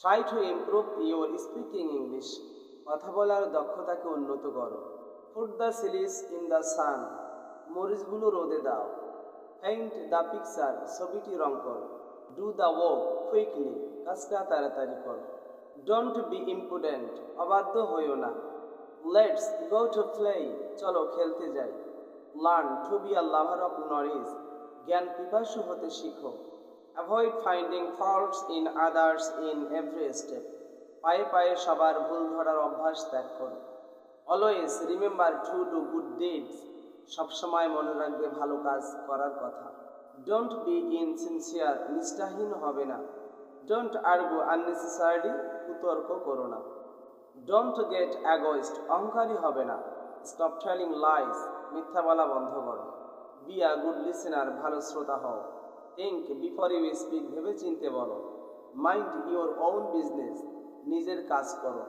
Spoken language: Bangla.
Try to improve your speaking English কথা বলার দক্ষতাকে উন্নত করো। Put the chillies in the sun মরিচগুলো রোদে দাও। পেইন্ট দ্য পিকচার ছবিটি রং করো। ডু দ্য ওয়ার্ক কুইকলি কাজটা তাড়াতাড়ি করো। ডোন্ট বি ইম্পুডেন্ট অবাধ্য হইও না। লেটস গো টু প্লে চলো খেলতে যাই। Learn to be a lover of knowledge জ্ঞান পিপাসু হতে শিখো। Avoid finding faults in others in every step পায়ে পায়ে সবার ভুল ধরার অভ্যাস ত্যাগ করো। Always remember to do good deeds সবসময় মনে রাখবে ভালো কাজ করার কথা। ডোন্ট বি ইনসিনসিয়ার নিষ্ঠাহীন হবে না। ডোন্ট আর্গু আননেসেসারি কুতর্ক করো না। ডোন্ট গেট অ্যাগোয়েস্ট অহংকারী হবে না। স্টপ টেলিং লাইস মিথ্যা বলা বন্ধ করো। বি আ গুড লিসেনার ভালো শ্রোতা হও। থিঙ্ক বিফোর ইউ স্পিক ভেবে চিনতে বলো। মাইন্ড ইউর ওন বিজনেস নিজের কাজ করো।